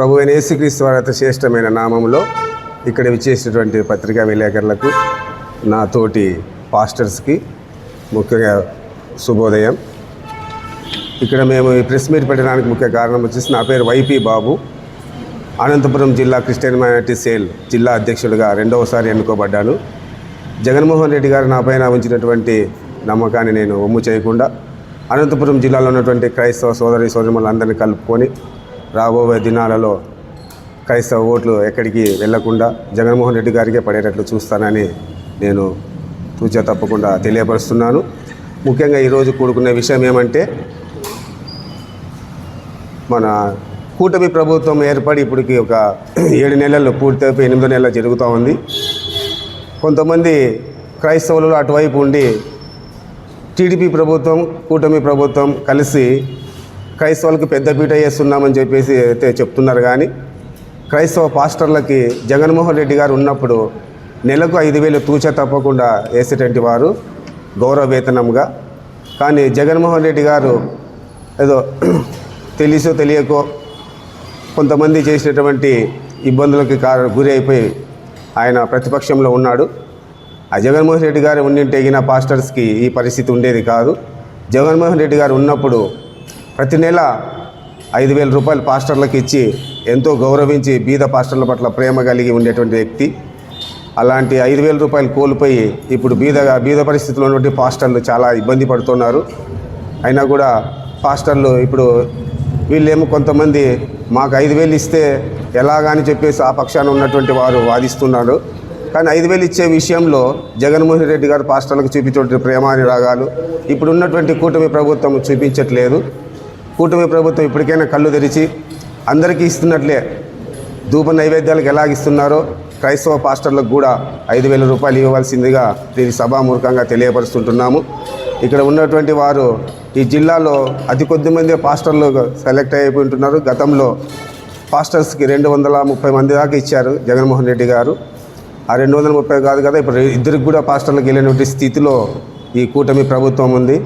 ప్రభు అయిన యేసుక్రీస్తు వారి శ్రేష్టమైన నామంలో ఇక్కడ విచ్చేసినటువంటి పత్రికా విలేకరులకు నా తోటి పాస్టర్స్కి ముఖ్యంగా శుభోదయం. ఇక్కడ మేము ఈ ప్రెస్ మీట్ పెట్టడానికి ముఖ్య కారణం వచ్చేసి నా పేరు వైపీ బాబు. అనంతపురం జిల్లా క్రిస్టియన్ మైనార్టీ సేల్ జిల్లా అధ్యక్షుడిగా రెండవసారి ఎన్నుకోబడ్డాను. జగన్మోహన్ రెడ్డి గారు నా పైన ఉంచినటువంటి నమ్మకాన్ని నేను ఒమ్ము చేయకుండా అనంతపురం జిల్లాలో ఉన్నటువంటి క్రైస్తవ సోదరి సోదరులందరినీ కలుపుకొని రాబోయే దినాలలో క్రైస్తవ ఓట్లు ఎక్కడికి వెళ్ళకుండా జగన్మోహన్ రెడ్డి గారికే పడేటట్లు చూస్తానని నేను తూచా తప్పకుండా తెలియపరుస్తున్నాను. ముఖ్యంగా ఈరోజు కూడుకునే విషయం ఏమంటే మన కూటమి ప్రభుత్వం ఏర్పడి ఇప్పటికి ఒక ఏడు నెలలు పూర్తయిపోయి ఎనిమిదో నెలలు జరుగుతూ ఉంది. కొంతమంది క్రైస్తవులు అటువైపు ఉండి టీడీపీ ప్రభుత్వం కూటమి ప్రభుత్వం కలిసి క్రైస్తవులకు పెద్దపీట వేస్తున్నామని చెప్పేసి అయితే చెప్తున్నారు కానీ క్రైస్తవ పాస్టర్లకి జగన్మోహన్ రెడ్డి గారు ఉన్నప్పుడు నెలకు ఐదు వేలు తూచ తప్పకుండా వేసేటువంటి వారు గౌరవ వేతనంగా కానీ జగన్మోహన్ రెడ్డి గారు ఏదో తెలిసో తెలియకో కొంతమంది చేసినటువంటి ఇబ్బందులకి కార గురి అయిపోయి ఆయన ప్రతిపక్షంలో ఉన్నాడు. ఆ జగన్మోహన్ రెడ్డి గారు ఉండింటే ఎగిన పాస్టర్స్కి ఈ పరిస్థితి ఉండేది కాదు. జగన్మోహన్ రెడ్డి గారు ఉన్నప్పుడు ప్రతి నెల ఐదు వేల రూపాయలు పాస్టర్లకు ఇచ్చి ఎంతో గౌరవించి బీద పాస్టర్ల పట్ల ప్రేమ కలిగి ఉండేటువంటి వ్యక్తి. అలాంటి ఐదు వేల రూపాయలు కోల్పోయి ఇప్పుడు బీదగా బీద పరిస్థితిలో ఉన్నటువంటి పాస్టర్లు చాలా ఇబ్బంది పడుతున్నారు. అయినా కూడా పాస్టర్లు ఇప్పుడు వీళ్ళేమో కొంతమంది మాకు ఐదు వేలు ఇస్తే ఎలాగని చెప్పేసి ఆ పక్షాన ఉన్నటువంటి వారు వాదిస్తున్నారు. కానీ ఐదు వేలు ఇచ్చే విషయంలో జగన్మోహన్ రెడ్డి గారు పాస్టర్లకు చూపించేటువంటి ప్రేమాని రాగాలు ఇప్పుడున్నటువంటి కూటమి ప్రభుత్వం చూపించట్లేదు. కూటమి ప్రభుత్వం ఇప్పటికైనా కళ్ళు తెరిచి అందరికీ ఇస్తున్నట్లే ధూప నైవేద్యాలకు ఎలాగిస్తున్నారో క్రైస్తవ పాస్టర్లకు కూడా ఐదు వేల రూపాయలు ఇవ్వవలసిందిగా దీని సభామూర్ఖంగా తెలియపరుస్తుంటున్నాము. ఇక్కడ ఉన్నటువంటి వారు ఈ జిల్లాలో అతి కొద్ది మంది పాస్టర్లు సెలెక్ట్ అయిపోయి ఉంటున్నారు. గతంలో పాస్టర్స్కి రెండు వందల ముప్పై మంది దాకా ఇచ్చారు జగన్మోహన్ రెడ్డి గారు. ఆ రెండు వందల ముప్పై కాదు కదా ఇప్పుడు ఇద్దరికి కూడా పాస్టర్లకు వెళ్ళినటువంటి స్థితిలో ఈ కూటమి ప్రభుత్వం ఉంది.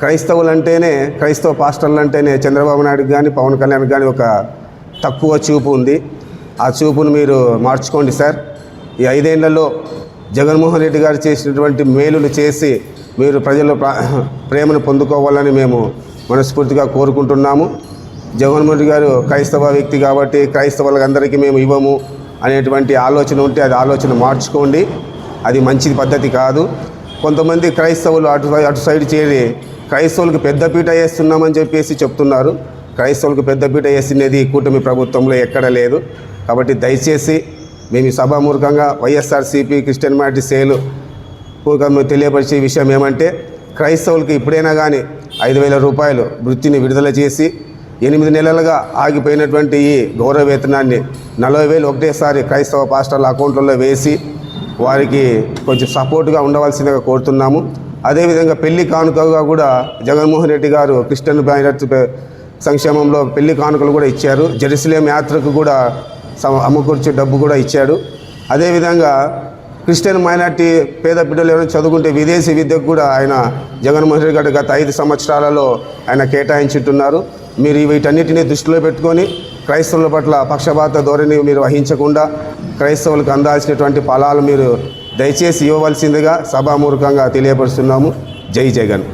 క్రైస్తవులు అంటేనే క్రైస్తవ పాస్టర్లు అంటేనే చంద్రబాబు నాయుడుకి కానీ పవన్ కళ్యాణ్ కానీ ఒక తక్కువ చూపు ఉంది. ఆ చూపును మీరు మార్చుకోండి సార్. ఈ ఐదేళ్ళలో జగన్మోహన్ రెడ్డి గారు చేసినటువంటి మేలులు చేసి మీరు ప్రజల ప్రేమను పొందుకోవాలని మేము మనస్ఫూర్తిగా కోరుకుంటున్నాము. జగన్మోహన్ రెడ్డి గారు క్రైస్తవ వ్యక్తి కాబట్టి క్రైస్తవులకు అందరికీ మేము ఇవ్వము అనేటువంటి ఆలోచన ఉంటే అది ఆలోచన మార్చుకోండి. అది మంచి పద్ధతి కాదు. కొంతమంది క్రైస్తవులు అటు అటు సైడ్ చేరి క్రైస్తవులకు పెద్దపీట వేస్తున్నామని చెప్పేసి చెప్తున్నారు. క్రైస్తవులకు పెద్దపీట వేసినది కూటమి ప్రభుత్వంలో ఎక్కడ లేదు. కాబట్టి దయచేసి మేము ఈ సభామూర్ఖంగా వైఎస్ఆర్సీపీ క్రిస్టియన్ మైనార్టీ సేలు పూర్వకంగా తెలియపరిచే విషయం ఏమంటే క్రైస్తవులకి ఇప్పుడైనా కానీ ఐదు వేల రూపాయలు వృత్తిని విడుదల చేసి ఎనిమిది నెలలుగా ఆగిపోయినటువంటి ఈ గౌరవ వేతనాన్ని నలభై వేలు ఒకటేసారి క్రైస్తవ పాస్టర్ల అకౌంట్లలో వేసి వారికి కొంచెం సపోర్ట్గా ఉండవలసిందిగా కోరుతున్నాము. అదేవిధంగా పెళ్ళి కానుకగా కూడా జగన్మోహన్ రెడ్డి గారు క్రిస్టియన్ మైనార్టీ సంక్షేమంలో పెళ్ళి కానుకలు కూడా ఇచ్చారు. జెరూసలేం యాత్రకు కూడా సమ- అమ్మకూర్చే డబ్బు కూడా ఇచ్చాడు. అదేవిధంగా క్రిస్టియన్ మైనార్టీ పేద బిడ్డలు ఎవరైనా చదువుకుంటే విదేశీ విద్యకు కూడా ఆయన జగన్మోహన్ రెడ్డి గారు గత ఐదు సంవత్సరాలలో ఆయన కేటాయించుంటున్నారు. మీరు వీటన్నిటిని దృష్టిలో పెట్టుకొని క్రైస్తవుల పట్ల పక్షపాత ధోరణి మీరు వహించకుండా క్రైస్తవులకు అందాల్సినటువంటి ఫలాలు మీరు దయచేసి ఇవ్వవలసిందిగా సభామూర్ఖంగా తెలియపరుస్తున్నాము. జై జగన్.